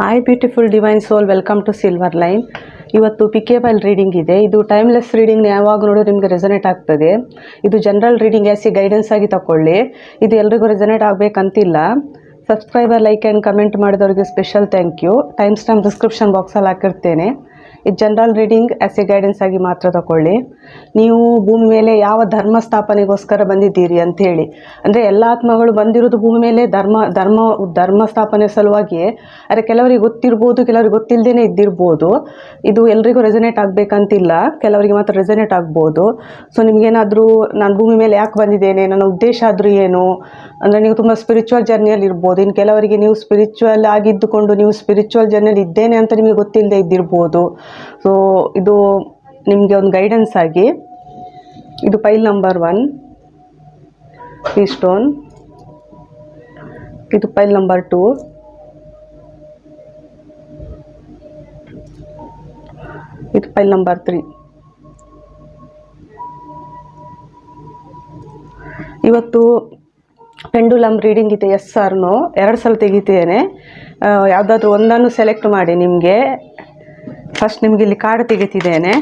Hi beautiful divine soul welcome to silver line ಇವತ್ತು pickable reading ಇದೆ. ಇದು timeless reading ಯಾವಾಗ ನೋಡಿದ್ರೆ ನಿಮಗೆ ರೆಸನೇಟ್ ಆಗ್ತದೆ. ಇದು ಜನರಲ್ ರೀಡಿಂಗ್ ಯಾಸಿ ಗೈಡೆನ್ಸ್ ಆಗಿ ತಗೊಳ್ಳಿ ಇದು ಎಲ್ರಿಗೂ ರೆಸನೇಟ್ ಆಗಬೇಕಂತಿಲ್ಲ. ಸಬ್ಸ್ಕ್ರೈಬರ್ ಲೈಕ್ ಆ್ಯಂಡ್ ಕಮೆಂಟ್ ಮಾಡಿದವರಿಗೆ special thank you time description ಬಾಕ್ಸಲ್ಲಿ ಹಾಕಿರ್ತೇನೆ. ಇದು general reading as a guidance ಆಗಿ ಮಾತ್ರ ತಗೊಳ್ಳಿ ನೀವು ಭೂಮಿ ಮೇಲೆ ಯಾವ ಧರ್ಮ ಸ್ಥಾಪನೆಗೋಸ್ಕರ ಬಂದಿದ್ದೀರಿ ಅಂತ ಹೇಳಿ ಅಂದರೆ ಎಲ್ಲ ಆತ್ಮಗಳು ಬಂದಿರೋದು ಭೂಮಿ ಮೇಲೆ ಧರ್ಮ ಧರ್ಮ ಧರ್ಮ ಸ್ಥಾಪನೆ ಸಲುವಾಗಿಯೇ. ಆದರೆ ಕೆಲವರಿಗೆ ಗೊತ್ತಿರ್ಬೋದು, ಕೆಲವರಿಗೆ ಗೊತ್ತಿಲ್ಲದೇ ಇದ್ದಿರ್ಬೋದು. ಇದು ಎಲ್ರಿಗೂ ರೆಸನೇಟ್ ಆಗಬೇಕಂತಿಲ್ಲ. ಕೆಲವರಿಗೆ ಮಾತ್ರ ರೆಸನೇಟ್ ಆಗ್ಬೋದು. ಸೊ ನಿಮಗೇನಾದರೂ ನಾನು ಭೂಮಿ ಮೇಲೆ ಯಾಕೆ ಬಂದಿದ್ದೇನೆ, ನನ್ನ ಉದ್ದೇಶ ಆದರೂ ಏನು? ಅಂದರೆ ನೀವು ತುಂಬ ಸ್ಪಿರಿಚುವಲ್ ಜರ್ನಿಯಲ್ಲಿ ಇರ್ಬೋದು. ಇನ್ನು ಕೆಲವರಿಗೆ ನೀವು ಸ್ಪಿರಿಚುವಲ್ ಆಗಿದ್ದುಕೊಂಡು ನೀವು ಸ್ಪಿರಿಚುವಲ್ ಜರ್ನಿಯಲ್ಲಿ ಇದ್ದೇನೆ ಅಂತ ನಿಮಗೆ ಗೊತ್ತಿಲ್ಲದೆ ಇದ್ದಿರ್ಬೋದು. ಸೊ ಇದು ನಿಮಗೆ ಒಂದು ಗೈಡೆನ್ಸ್ ಆಗಿ, ಇದು ಪೈಲ್ ನಂಬರ್ ಒನ್ ಈ ಸ್ಟೋನ್ ಇದು ಪೈಲ್ ನಂಬರ್ ಟೂ ಇದು ಪೈಲ್ ನಂಬರ್ ತ್ರೀ ಇವತ್ತು ಪೆಂಡುಲಮ್ ರೀಡಿಂಗ್ ಇದೆ ಎಸ್ ಆರ್ನು ಎರಡು ಸಲ ತೆಗಿತಿದ್ದೇನೆ ಯಾವುದಾದ್ರೂ ಒಂದನ್ನು ಸೆಲೆಕ್ಟ್ ಮಾಡಿ ನಿಮಗೆ. ಫಸ್ಟ್ ನಿಮಗೆ ಇಲ್ಲಿ ಕಾರ್ಡ್ ತೆಗಿತಿದ್ದೇನೆ.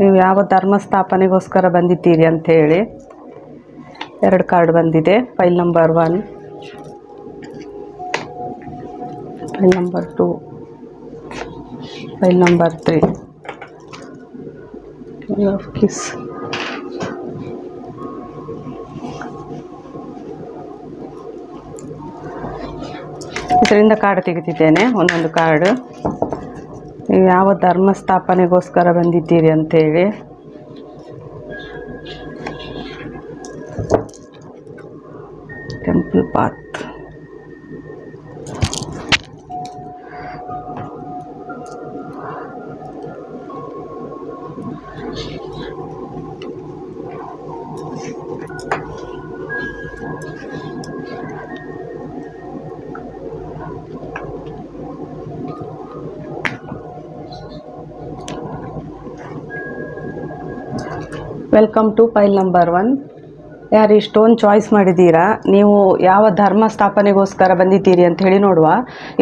ನೀವು ಯಾವ ಧರ್ಮ ಸ್ಥಾಪನೆಗೋಸ್ಕರ ಬಂದಿದ್ದೀರಿ ಅಂಥೇಳಿ. ಎರಡು ಕಾರ್ಡ್ ಬಂದಿದೆ, file number one, file number two, file number three. Kiss ಇದರಿಂದ ಕಾರ್ಡ್ ತೆಗಿತಿದ್ದೇನೆ, ಒಂದೊಂದು ಕಾರ್ಡ್. ಯಾವ ಧರ್ಮ ಸ್ಥಾಪನೆಗೋಸ್ಕರ ಬಂದಿದ್ದೀರಿ ಅಂತೇಳಿ. Welcome to file number one ಯಾರು ಇಷ್ಟೊಂದು ಚಾಯ್ಸ್ ಮಾಡಿದ್ದೀರಾ? ನೀವು ಯಾವ ಧರ್ಮ ಸ್ಥಾಪನೆಗೋಸ್ಕರ ಬಂದಿದ್ದೀರಿ ಅಂತ ಹೇಳಿ ನೋಡುವ.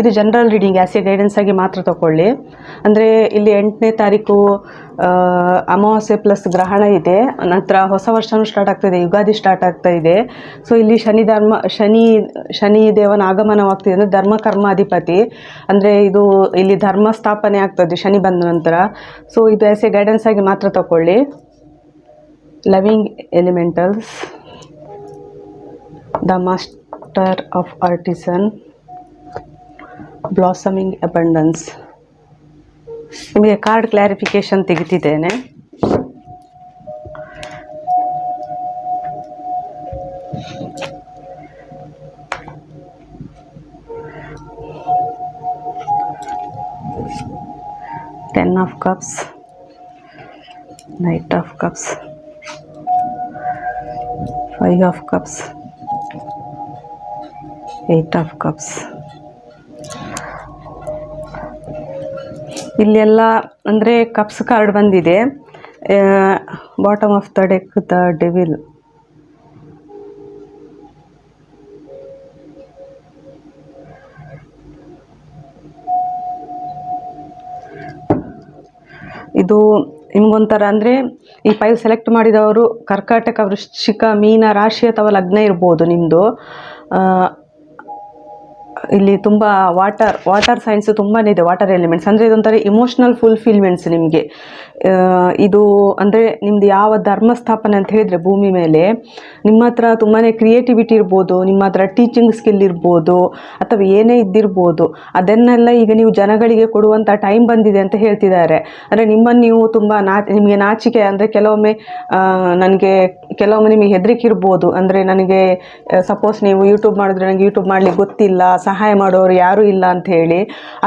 ಇದು general reading as a guidance ಆಗಿ ಮಾತ್ರ ತಗೊಳ್ಳಿ ಅಂದರೆ ಇಲ್ಲಿ ಎಂಟನೇ ತಾರೀಕು ಅಮಾವಾಸ್ಯೆ ಪ್ಲಸ್ ಗ್ರಹಣ ಇದೆ. ನಂತರ ಹೊಸ ವರ್ಷನೂ ಸ್ಟಾರ್ಟ್ ಆಗ್ತಾಯಿದೆ ಯುಗಾದಿ ಸ್ಟಾರ್ಟ್ ಆಗ್ತಾ ಇದೆ. ಸೊ ಇಲ್ಲಿ ಶನಿ ಧರ್ಮ, ಶನಿ ಶನಿ ದೇವನ ಆಗಮನವಾಗ್ತಿದೆ. ಅಂದರೆ ಧರ್ಮ ಕರ್ಮಾಧಿಪತಿ. ಅಂದರೆ ಇದು ಇಲ್ಲಿ ಧರ್ಮ ಸ್ಥಾಪನೆ ಆಗ್ತದೆ, ಶನಿ ಬಂದ ನಂತರ. ಸೊ ಇದು ಆ್ಯಸ್ ಎ ಗೈಡೆನ್ಸ್ ಆಗಿ ಮಾತ್ರ ತಗೊಳ್ಳಿ loving elementals the master of artisan blossoming abundance ನಿಮಗೆ card clarification ತೆಗಿತಿದ್ದೇನೆ ten of cups knight of cups five of cups eight of cups ಇಲ್ಲೆಲ್ಲ ಅಂದರೆ ಕಪ್ಸ್ ಕಾರ್ಡ್ ಬಂದಿದೆ. Bottom of the deck the devil ಇದು ನಿಮ್ಗೊಂಥರ ಅಂದರೆ ಈ ಫೈವ್ ಸೆಲೆಕ್ಟ್ ಮಾಡಿದವರು ಕರ್ಕಾಟಕ ವೃಶ್ಚಿಕ ಮೀನ ರಾಶಿ ಅಥವಾ ಲಗ್ನ ಇರ್ಬೋದು ನಿಮ್ಮದು ಇಲ್ಲಿ ತುಂಬ ವಾಟರ್ ವಾಟರ್ ಸೈನ್ಸ್ ತುಂಬಾ ಇದೆ ವಾಟರ್ ಎಲಿಮೆಂಟ್ಸ್ ಅಂದರೆ ಇದೊಂಥರ ಇಮೋಷ್ನಲ್ ಫುಲ್ಫಿಲ್ಮೆಂಟ್ಸ್ ನಿಮಗೆ. ಇದು ಅಂದರೆ ನಿಮ್ಮದು ಯಾವ ಧರ್ಮ ಸ್ಥಾಪನೆ ಅಂತ ಹೇಳಿದರೆ ಭೂಮಿ ಮೇಲೆ, ನಿಮ್ಮ ಹತ್ರ ತುಂಬಾ ಕ್ರಿಯೇಟಿವಿಟಿ ಇರ್ಬೋದು, ನಿಮ್ಮ ಹತ್ರ ಟೀಚಿಂಗ್ ಸ್ಕಿಲ್ ಇರ್ಬೋದು, ಅಥವಾ ಏನೇ ಇದ್ದಿರ್ಬೋದು, ಅದನ್ನೆಲ್ಲ ಈಗ ನೀವು ಜನಗಳಿಗೆ ಕೊಡುವಂಥ ಟೈಮ್ ಬಂದಿದೆ ಅಂತ ಹೇಳ್ತಿದ್ದಾರೆ. ಅಂದರೆ ನಿಮ್ಮನ್ನು ನೀವು ತುಂಬ ನಿಮಗೆ ನಾಚಿಕೆ ಅಂದರೆ ಕೆಲವೊಮ್ಮೆ ನನಗೆ ಕೆಲವೊಮ್ಮೆ ನಿಮಗೆ ಹೆದರಿಕೆ ಇರ್ಬೋದು. ಅಂದರೆ ನನಗೆ ಸಪೋಸ್ ನೀವು ಯೂಟ್ಯೂಬ್ ಮಾಡಿದ್ರೆ ನನಗೆ ಯೂಟ್ಯೂಬ್ ಮಾಡಲಿಕ್ಕೆ ಗೊತ್ತಿಲ್ಲ ಸಹಾಯ ಮಾಡೋರು ಯಾರೂ ಇಲ್ಲ ಅಂತ ಹೇಳಿ,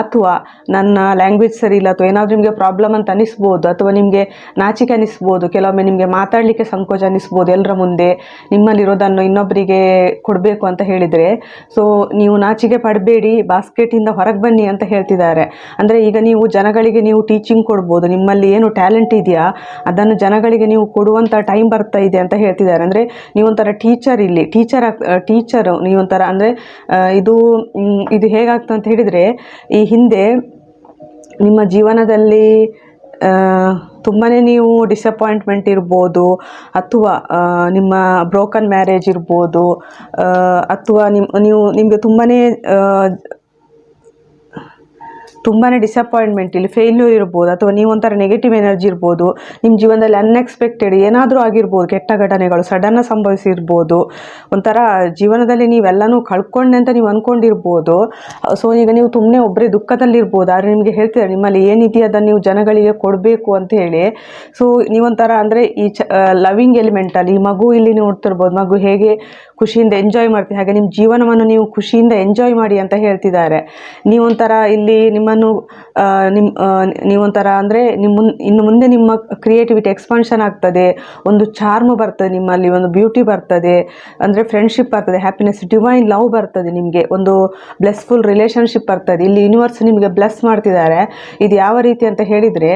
ಅಥವಾ ನನ್ನ ಲ್ಯಾಂಗ್ವೇಜ್ ಸರಿ ಇಲ್ಲ, ಅಥವಾ ಏನಾದರೂ ನಿಮಗೆ ಪ್ರಾಬ್ಲಮ್ ಅಂತ ಅನಿಸ್ಬೋದು, ಅಥವಾ ನಿಮಗೆ ನಾಚಿಕೆ ಅನಿಸ್ಬೋದು, ಕೆಲವೊಮ್ಮೆ ನಿಮಗೆ ಮಾತಾಡಲಿಕ್ಕೆ ಸಂಕೋಚ ಅನಿಸ್ಬೋದು ಎಲ್ಲರ ಮುಂದೆ, ನಿಮ್ಮಲ್ಲಿರೋದನ್ನು ಇನ್ನೊಬ್ಬರಿಗೆ ಕೊಡಬೇಕು ಅಂತ ಹೇಳಿದರೆ ಸೊ ನೀವು ನಾಚಿಕೆ ಪಡಬೇಡಿ ಬಾಸ್ಕೆಟಿಂದ ಹೊರಗೆ ಬನ್ನಿ ಅಂತ ಹೇಳ್ತಿದ್ದಾರೆ. ಅಂದರೆ ಈಗ ನೀವು ಜನಗಳಿಗೆ ನೀವು ಟೀಚಿಂಗ್ ಕೊಡ್ಬೋದು, ನಿಮ್ಮಲ್ಲಿ ಏನು ಟ್ಯಾಲೆಂಟ್ ಇದೆಯಾ, ಅದನ್ನು ಜನಗಳಿಗೆ ನೀವು ಕೊಡುವಂಥ ಟೈಮ್ ಬರ್ತಾ ಇದೆ ಅಂತ ಹೇಳ್ತಿದ್ದಾರೆ. ಅಂದರೆ ನೀವೊಂಥರ ಟೀಚರ್ ಇಲ್ಲಿ ಟೀಚರ್ ಟೀಚರು ನೀವೊಂಥರ ಅಂದರೆ ಇದು ಇದು ಹೇಗಾಗ್ತದೆ ಅಂತ ಹೇಳಿದರೆ, ಈ ಹಿಂದೆ ನಿಮ್ಮ ಜೀವನದಲ್ಲಿ ತುಂಬಾ ನೀವು ಡಿಸಪಾಯಿಂಟ್ಮೆಂಟ್ ಇರ್ಬೋದು, ಅಥವಾ ನಿಮ್ಮ ಬ್ರೋಕನ್ ಮ್ಯಾರೇಜ್ ಇರ್ಬೋದು ಅಥವಾ ನಿಮ್ಮ ನೀವು, ನಿಮಗೆ ತುಂಬಾ ತುಂಬಾ ಡಿಸಪಾಯಿಂಟ್ಮೆಂಟ್ ಇಲ್ಲಿ ಫೇಲ್ಯೂರ್ ಇರ್ಬೋದು, ಅಥವಾ ನೀವು ಒಂಥರ ನೆಗೆಟಿವ್ ಎನರ್ಜಿ ಇರ್ಬೋದು ನಿಮ್ಮ ಜೀವನದಲ್ಲಿ ಅನ್ಎಕ್ಸ್ಪೆಕ್ಟೆಡ್ ಏನಾದರೂ ಆಗಿರ್ಬೋದು, ಕೆಟ್ಟ ಘಟನೆಗಳು ಸಡನ್ನ ಸಂಭವಿಸಿರ್ಬೋದು, ಒಂಥರ ಜೀವನದಲ್ಲಿ ನೀವೆಲ್ಲನೂ ಕಳ್ಕೊಂಡೆ ಅಂತ ನೀವು ಅಂದ್ಕೊಂಡಿರ್ಬೋದು ಸೊ ಈಗ ನೀವು ತುಂಬನೇ ಒಬ್ಬರೇ ದುಃಖದಲ್ಲಿರ್ಬೋದು, ಆದರೆ ನಿಮಗೆ ಹೇಳ್ತೀರಾ ನಿಮ್ಮಲ್ಲಿ ಏನಿದೆಯೋ ಅದನ್ನು ನೀವು ಜನಗಳಿಗೆ ಕೊಡಬೇಕು ಅಂತ ಹೇಳಿ. ಸೊ ನೀವೊಂಥರ ಅಂದರೆ ಈ ಚ ಲವಿಂಗ್ ಎಲಿಮೆಂಟಲ್ಲಿ ಈ ಮಗು ಇಲ್ಲಿ ನೋಡ್ತಿರ್ಬೋದು, ಮಗು ಹೇಗೆ ಖುಷಿಯಿಂದ ಎಂಜಾಯ್ ಮಾಡ್ತೀವಿ ಹಾಗೆ ನಿಮ್ಮ ಜೀವನವನ್ನು ನೀವು ಖುಷಿಯಿಂದ ಎಂಜಾಯ್ ಮಾಡಿ ಅಂತ ಹೇಳ್ತಿದ್ದಾರೆ. ನೀವೊಂಥರ ಇಲ್ಲಿ ನಿಮ್ಮನ್ನು ನಿಮ್ಮ ನೀವೊಂಥರ ಅಂದರೆ ನಿಮ್ಮ ಮುನ್ ಇನ್ನು ಮುಂದೆ ನಿಮ್ಮ ಕ್ರಿಯೇಟಿವಿಟಿ ಎಕ್ಸ್ಪಾನ್ಷನ್ ಆಗ್ತದೆ. ಒಂದು ಚಾರ್ಮ್ ಬರ್ತದೆ ನಿಮ್ಮಲ್ಲಿ, ಒಂದು ಬ್ಯೂಟಿ ಬರ್ತದೆ. ಅಂದರೆ ಫ್ರೆಂಡ್ಶಿಪ್ ಬರ್ತದೆ ಹ್ಯಾಪಿನೆಸ್ ಡಿವೈನ್ ಲವ್ ಬರ್ತದೆ ನಿಮಗೆ. ಒಂದು ಬ್ಲೆಸ್ಫುಲ್ ರಿಲೇಷನ್ಶಿಪ್ ಬರ್ತದೆ. ಇಲ್ಲಿ ಯೂನಿವರ್ಸ್ ನಿಮಗೆ ಬ್ಲೆಸ್ ಮಾಡ್ತಿದ್ದಾರೆ. ಇದು ಯಾವ ರೀತಿ ಅಂತ ಹೇಳಿದರೆ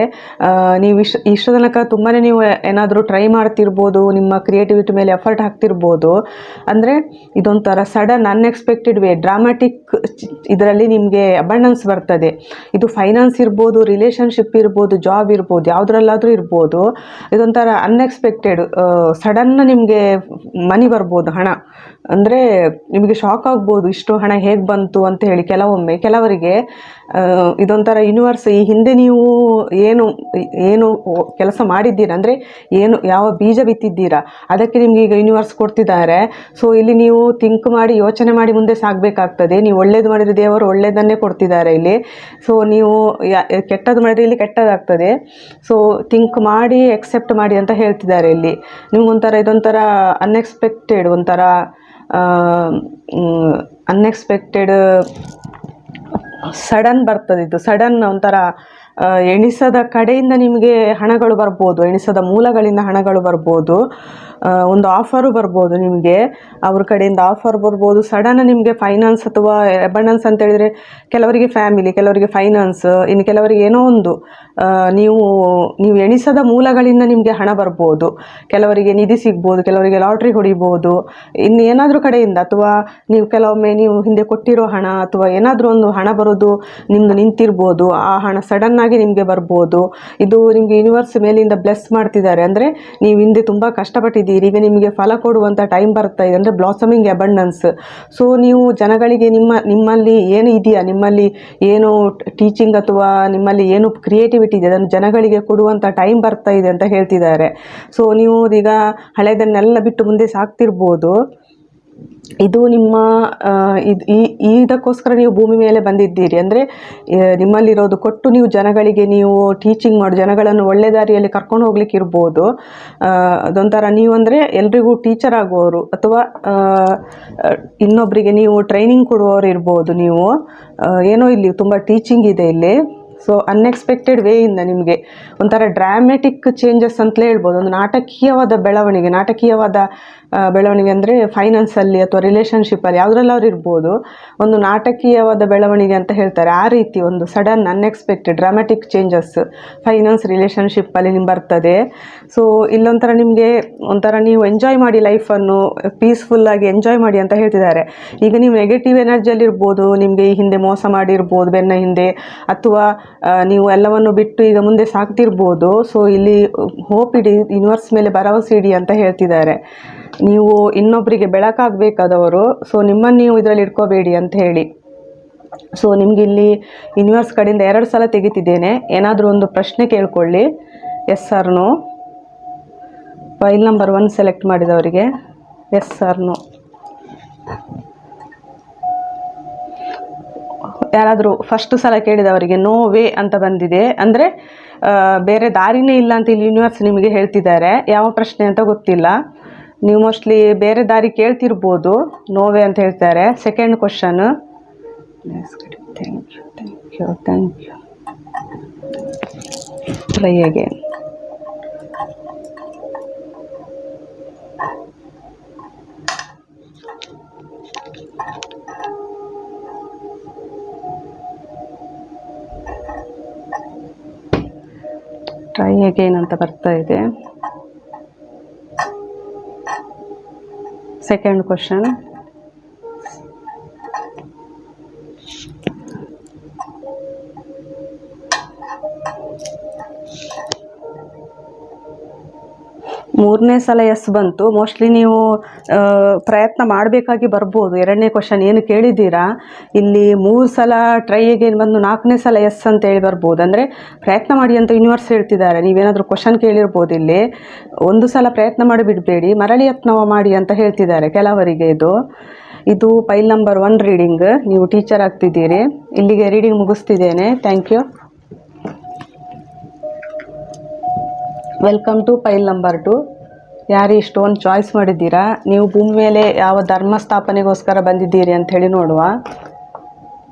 ನೀವು ಇಷ್ಟ ಇಷ್ಟ ತನಕ ತುಂಬಾ ನೀವು ಏನಾದರೂ ಟ್ರೈ ಮಾಡ್ತಿರ್ಬೋದು, ನಿಮ್ಮ ಕ್ರಿಯೇಟಿವಿಟಿ ಮೇಲೆ ಎಫರ್ಟ್ ಹಾಕ್ತಿರ್ಬೋದು. ಅಂದರೆ ಇದೊಂಥರ ಸಡನ್ ಅನ್ಎಕ್ಸ್ಪೆಕ್ಟೆಡ್ ವೇ ಡ್ರಾಮ್ಯಾಟಿಕ್ ಇದರಲ್ಲಿ ನಿಮಗೆ ಅಬಂಡನ್ಸ್ ಬರ್ತದೆ. ಇದು ಫೈನಾನ್ಸ್ ಇರ್ಬೋದು ರಿಲೇಷನ್ಶಿಪ್ ಇರ್ಬೋದು ಜಾಬ್ ಇರ್ಬೋದು, ಯಾವುದ್ರಲ್ಲಾದರೂ ಇರ್ಬೋದು. ಇದೊಂಥರ ಅನ್ಎಕ್ಸ್ಪೆಕ್ಟೆಡ್ ಸಡನ್ನ ನಿಮಗೆ ಮನಿ ಬರ್ಬೋದು ಹಣ. ಅಂದರೆ ನಿಮಗೆ ಶಾಕ್ ಆಗ್ಬೋದು, ಇಷ್ಟು ಹಣ ಹೇಗೆ ಬಂತು ಅಂತ ಹೇಳಿ ಕೆಲವೊಮ್ಮೆ. ಕೆಲವರಿಗೆ ಇದೊಂಥರ ಯೂನಿವರ್ಸ್ ಈ ಹಿಂದೆ ನೀವು ಏನು ಏನು ಕೆಲಸ ಮಾಡಿದ್ದೀರಾ? ಅಂದರೆ ಏನು, ಯಾವ ಬೀಜ ಬಿತ್ತಿದ್ದೀರಾ? ಅದಕ್ಕೆ ನಿಮಗೆ ಈಗ ಯೂನಿವರ್ಸ್ ಕೊಡ್ತಿದ್ದಾರೆ. ಸೊ ಇಲ್ಲಿ ನೀವು ಥಿಂಕ್ ಮಾಡಿ, ಯೋಚನೆ ಮಾಡಿ ಮುಂದೆ ಸಾಗಬೇಕಾಗ್ತದೆ. ನೀವು ಒಳ್ಳೇದು ಮಾಡಿದರೆ ದೇವರು ಒಳ್ಳೇದನ್ನೇ ಕೊಡ್ತಿದ್ದಾರೆ ಇಲ್ಲಿ. ಸೊ ನೀವು ಕೆಟ್ಟದ್ದು ಮಾಡಿದರೆ ಇಲ್ಲಿ ಕೆಟ್ಟದಾಗ್ತದೆ. ಸೊ ಥಿಂಕ್ ಮಾಡಿ ಎಕ್ಸೆಪ್ಟ್ ಮಾಡಿ ಅಂತ ಹೇಳ್ತಿದ್ದಾರೆ ಇಲ್ಲಿ. ನಿಮ್ಗೊಂಥರ ಇದೊಂಥರ ಅನ್ಎಕ್ಸ್ಪೆಕ್ಟೆಡ್ ಒಂಥರ ಅನ್ಎಕ್ಸ್ಪೆಕ್ಟೆಡ್ ಸಡನ್ ಬರ್ತದಿದ್ದು ಸಡನ್ ಒಂಥರ ಎಣಿಸದ ಕಡೆಯಿಂದ ನಿಮಗೆ ಹಣಗಳು ಬರ್ಬೋದು, ಎಣಿಸದ ಮೂಲಗಳಿಂದ ಹಣಗಳು ಬರ್ಬೋದು ಒಂದು ಆಫರು ಬರ್ಬೋದು ನಿಮಗೆ. ಅವ್ರ ಕಡೆಯಿಂದ ಆಫರ್ ಬರ್ಬೋದು. ಸಡನ್ ನಿಮಗೆ ಫೈನಾನ್ಸ್ ಅಥವಾ ಎಬಂಡನ್ಸ್ ಅಂತ ಹೇಳಿದರೆ, ಕೆಲವರಿಗೆ ಫ್ಯಾಮಿಲಿ ಕೆಲವರಿಗೆ ಫೈನಾನ್ಸ್ ಇನ್ನು ಕೆಲವರಿಗೆ ಏನೋ ಒಂದು. ನೀವು ನೀವು ಎಣಿಸದ ಮೂಲಗಳಿಂದ ನಿಮಗೆ ಹಣ ಬರ್ಬೋದು. ಕೆಲವರಿಗೆ ನಿಧಿ ಸಿಗ್ಬೋದು, ಕೆಲವರಿಗೆ ಲಾಟ್ರಿ ಹೊಡಿಬೋದು. ಇನ್ನು ಏನಾದರೂ ಕಡೆಯಿಂದ ಅಥವಾ ನೀವು ಕೆಲವೊಮ್ಮೆ ನೀವು ಹಿಂದೆ ಕೊಟ್ಟಿರೋ ಹಣ ಅಥವಾ ಏನಾದರೂ ಒಂದು ಹಣ ಬರೋದು ನಿಮ್ಮದು ನಿಂತಿರ್ಬೋದು, ಆ ಹಣ ಸಡನ್ನಾಗಿ ನಿಮಗೆ ಬರ್ಬೋದು. ಇದು ನಿಮಗೆ ಯೂನಿವರ್ಸ್ ಮೇಲಿಂದ ಬ್ಲೆಸ್ ಮಾಡ್ತಿದ್ದಾರೆ. ಅಂದರೆ ನೀವು ಹಿಂದೆ ತುಂಬ ಕಷ್ಟಪಟ್ಟಿದ್ದೀರಿ, ಈಗ ನಿಮಗೆ ಫಲ ಕೊಡುವಂಥ ಟೈಮ್ ಬರ್ತಾ ಇದೆ. ಅಂದರೆ ಬ್ಲಾಸಮಿಂಗ್ ಅಬಂಡನ್ಸ್ ಸೊ ನೀವು ಜನಗಳಿಗೆ ನಿಮ್ಮ, ನಿಮ್ಮಲ್ಲಿ ಏನು ಇದೆಯಾ? ನಿಮ್ಮಲ್ಲಿ ಏನು ಟೀಚಿಂಗ್ ಅಥವಾ ನಿಮ್ಮಲ್ಲಿ ಏನು ಕ್ರಿಯೇಟಿವಿಟಿ ಇದೆ ಅದನ್ನು ಜನಗಳಿಗೆ ಕೊಡುವಂಥ ಟೈಮ್ ಬರ್ತಾ ಇದೆ ಅಂತ ಹೇಳ್ತಿದ್ದಾರೆ. ಸೊ ನೀವು ಈಗ ಹಳೆಯದನ್ನೆಲ್ಲ ಬಿಟ್ಟು ಮುಂದೆ ಸಾಕ್ತಿರ್ಬೋದು. ಇದು ನಿಮ್ಮ ಇದು, ಈ ಇದಕ್ಕೋಸ್ಕರ ನೀವು ಭೂಮಿ ಮೇಲೆ ಬಂದಿದ್ದೀರಿ. ಅಂದರೆ ನಿಮ್ಮಲ್ಲಿರೋದು ಕೊಟ್ಟು ನೀವು ಜನಗಳಿಗೆ ನೀವು ಟೀಚಿಂಗ್ ಮಾಡಿ, ಜನಗಳನ್ನು ಒಳ್ಳೆ ದಾರಿಯಲ್ಲಿ ಕರ್ಕೊಂಡು ಹೋಗ್ಲಿಕ್ಕೆ ಇರ್ಬೋದು. ಅದೊಂಥರ ನೀವು ಅಂದರೆ ಎಲ್ರಿಗೂ ಟೀಚರ್ ಆಗುವವರು, ಅಥವಾ ಇನ್ನೊಬ್ಬರಿಗೆ ನೀವು ಟ್ರೈನಿಂಗ್ ಕೊಡುವವರು ಇರ್ಬೋದು ನೀವು. ಏನೋ ಇಲ್ಲಿ ತುಂಬ ಟೀಚಿಂಗ್ ಇದೆ ಇಲ್ಲಿ. ಸೊ ಅನ್ಎಕ್ಸ್ಪೆಕ್ಟೆಡ್ ವೇಯಿಂದ ನಿಮಗೆ ಒಂಥರ ಡ್ರಾಮೆಟಿಕ್ ಚೇಂಜಸ್ ಅಂತಲೇ ಹೇಳ್ಬೋದು. ಒಂದು ನಾಟಕೀಯವಾದ ಬೆಳವಣಿಗೆ ನಾಟಕೀಯವಾದ ಬೆಳವಣಿಗೆ ಅಂದರೆ ಫೈನಾನ್ಸಲ್ಲಿ ಅಥವಾ ರಿಲೇಷನ್ಶಿಪ್ಪಲ್ಲಿ ಯಾವುದ್ರಲ್ಲಾದ್ರು ಇರ್ಬೋದು. ಒಂದು ನಾಟಕೀಯವಾದ ಬೆಳವಣಿಗೆ ಅಂತ ಹೇಳ್ತಾರೆ. ಆ ರೀತಿ ಒಂದು sudden unexpected dramatic changes finance ರಿಲೇಷನ್ಶಿಪ್ಪಲ್ಲಿ ನಿಮ್ಗೆ ಬರ್ತದೆ. ಸೊ ಇಲ್ಲೊಂಥರ ನಿಮಗೆ ಒಂಥರ ನೀವು ಎಂಜಾಯ್ ಮಾಡಿ ಲೈಫನ್ನು ಪೀಸ್ಫುಲ್ಲಾಗಿ ಎಂಜಾಯ್ ಮಾಡಿ ಅಂತ ಹೇಳ್ತಿದ್ದಾರೆ. ಈಗ ನೀವು ನೆಗೆಟಿವ್ ಎನರ್ಜಿಯಲ್ಲಿ ಇರ್ಬೋದು, ನಿಮಗೆ ಈ ಹಿಂದೆ ಮೋಸ ಮಾಡಿರ್ಬೋದು, ಬೆನ್ನ ಹಿಂದೆ, ಅಥವಾ ನೀವು ಎಲ್ಲವನ್ನು ಬಿಟ್ಟು ಈಗ ಮುಂದೆ ಸಾಕ್ತಿರ್ಬೋದು. ಸೊ ಇಲ್ಲಿ ಹೋಪ್ ಇಡಿ ಯೂನಿವರ್ಸ್ ಮೇಲೆ ಭರವಸೆ ಇಡಿ ಅಂತ ಹೇಳ್ತಿದ್ದಾರೆ. ನೀವು ಇನ್ನೊಬ್ಬರಿಗೆ ಬೆಳಕಾಗಬೇಕಾದವರು ಸೊ ನಿಮ್ಮನ್ನು ನೀವು ಇದರಲ್ಲಿ ಇಟ್ಕೋಬೇಡಿ ಅಂತ ಹೇಳಿ. ಸೊ ನಿಮ್ಗೆ ಇಲ್ಲಿ ಯೂನಿವರ್ಸ್ ಕಡೆಯಿಂದ ಎರಡು ಸಲ ತೆಗಿತಿದ್ದೇನೆ. ಏನಾದರೂ ಒಂದು ಪ್ರಶ್ನೆ ಕೇಳ್ಕೊಳ್ಳಿ. Yes or no file number one select ಮಾಡಿದವರಿಗೆ. ಎಸ್ ಆರ್ ನೋ ಯಾರಾದರೂ ಫಸ್ಟ್ ಸಲ ಕೇಳಿದವರಿಗೆ ನೋ ವೇ ಅಂತ ಬಂದಿದೆ. ಅಂದರೆ ಬೇರೆ ದಾರಿನೇ ಇಲ್ಲ ಅಂತ ಇಲ್ಲಿ ಯೂನಿವರ್ಸ್ ನಿಮಗೆ ಹೇಳ್ತಿದ್ದಾರೆ. ಯಾವ ಪ್ರಶ್ನೆ ಅಂತ ಗೊತ್ತಿಲ್ಲ. ನೀವು ಮೋಸ್ಟ್ಲಿ ಬೇರೆ ದಾರಿ ಕೇಳ್ತಿರ್ಬೋದು, ನೋವೆ ಅಂತ ಹೇಳ್ತಾರೆ. Second question thank you thank you try again try again ಅಂತ ಬರ್ತಾ ಇದೆ. ಸೆಕೆಂಡ್ ಕ್ವಶನ್ ಮೂರನೇ ಸಲ ಎಸ್ ಬಂತು. ಮೋಸ್ಟ್ಲಿ ನೀವು ಪ್ರಯತ್ನ ಮಾಡಬೇಕಾಗಿ ಬರ್ಬೋದು. ಎರಡನೇ ಕ್ವಶನ್ ಏನು ಕೇಳಿದ್ದೀರಾ? ಇಲ್ಲಿ ಮೂರು ಸಲ ಟ್ರೈಗೆ ಬಂದು ನಾಲ್ಕನೇ ಸಲ ಎಸ್ ಅಂತ ಹೇಳಿ ಬರ್ಬೋದು. ಅಂದರೆ ಪ್ರಯತ್ನ ಮಾಡಿ ಅಂತ ಯೂನಿವರ್ಸ್ ಹೇಳ್ತಿದ್ದಾರೆ. ನೀವೇನಾದರೂ ಕ್ವಶನ್ ಕೇಳಿರ್ಬೋದು ಇಲ್ಲಿ. ಒಂದು ಸಲ ಪ್ರಯತ್ನ ಮಾಡಿ ಬಿಡಬೇಡಿ. ಮರಳಿ ಯತ್ನವ ಮಾಡಿ ಅಂತ ಹೇಳ್ತಿದ್ದಾರೆ ಕೆಲವರಿಗೆ ಇದು. ಇದು ಫೈಲ್ ನಂಬರ್ ಒನ್ ರೀಡಿಂಗ್ ನೀವು ಟೀಚರ್ ಆಗ್ತಿದ್ದೀರಿ. ಇಲ್ಲಿಗೆ reading ಮುಗಿಸ್ತಿದ್ದೇನೆ. Thank you welcome to file number two ಯಾರು ಇಷ್ಟೊಂದು ಚಾಯ್ಸ್ ಮಾಡಿದ್ದೀರಾ? ನೀವು ಭೂಮಿ ಮೇಲೆ ಯಾವ ಧರ್ಮ ಸ್ಥಾಪನೆಗೋಸ್ಕರ ಬಂದಿದ್ದೀರಿ ಅಂತ ಹೇಳಿ ನೋಡುವ.